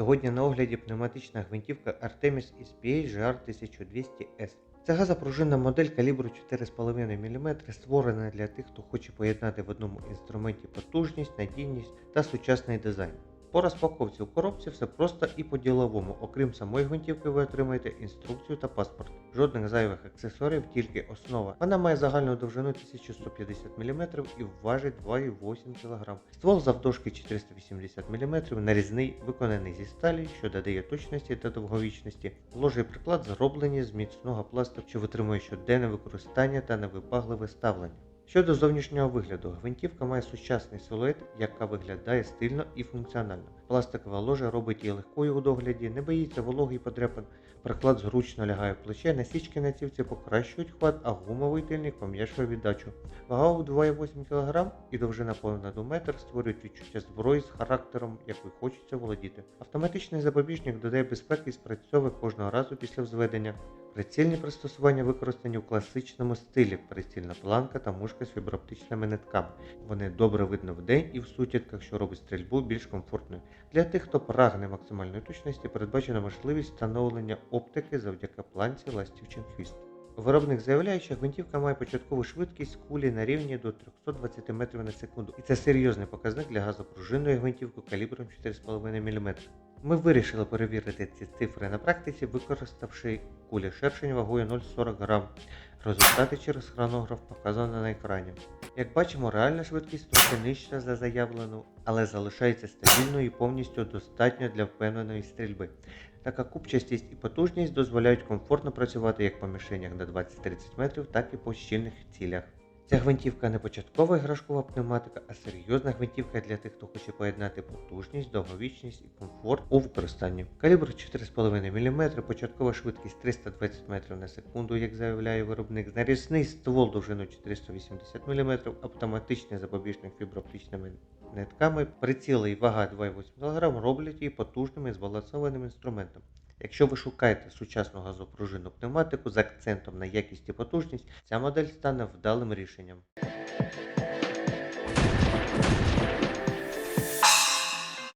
Сьогодні на огляді пневматична гвинтівка Artemis SPA GR1200S. Це газопружинна модель калібру 4,5 мм, створена для тих, хто хоче поєднати в одному інструменті потужність, надійність та сучасний дизайн. По розпаковці у коробці все просто і по-діловому. Окрім самої гвинтівки, ви отримаєте інструкцію та паспорт. Жодних зайвих аксесуарів, тільки основа. Вона має загальну довжину 1150 мм і важить 2,8 кг. Ствол завдовжки 480 мм, нарізний, виконаний зі сталі, що додає точності та довговічності. Ложий приклад зроблені з міцного пластику, що витримує щоденне використання та невипагливе ставлення. Щодо зовнішнього вигляду, гвинтівка має сучасний силует, яка виглядає стильно і функціонально. Пластикова ложа робить її легкою у догляді, не боїться вологи і подряпин. Приклад зручно лягає в плече, насічки на цівці покращують хват, а гумовий тильник пом'якшує віддачу. Вага у 2,8 кг і довжина понад метр створюють відчуття зброї з характером, якою хочеться володіти. Автоматичний запобіжник додає безпеки і спрацьовує кожного разу після взведення. Прицільні пристосування використані в класичному стилі, прицільна планка та мушка з фіброптичними нитками. Вони добре видно вдень і в сутінках, що робить стрільбу більш комфортною. Для тих, хто прагне максимальної точності, передбачена можливість встановлення оптики завдяки планці ластівчин хвіст. Виробник заявляє, що гвинтівка має початкову швидкість кулі на рівні до 320 метрів на секунду, і це серйозний показник для газопружинної гвинтівки калібром 4,5 мм. Ми вирішили перевірити ці цифри на практиці, використавши кулі шершень вагою 0,40 г. Результати через хронограф показано на екрані. Як бачимо, реальна швидкість трохи нижча за заявлену, але залишається стабільною і повністю достатньо для впевненої стрільби. Така купчастість і потужність дозволяють комфортно працювати як по мішенях на 20-30 метрів, так і по щільних цілях. Ця гвинтівка не початкова іграшкова пневматика, а серйозна гвинтівка для тих, хто хоче поєднати потужність, довговічність і комфорт у використанні. Калібр 4,5 мм, початкова швидкість 320 метрів на секунду, як заявляє виробник, нарізний ствол довжиною 480 мм, автоматичний запобіжник фіброптичними нитками, приціли і вага 2,8 кг роблять її потужним і збалансованим інструментом. Якщо ви шукаєте сучасну газопружинну пневматику з акцентом на якість і потужність, ця модель стане вдалим рішенням.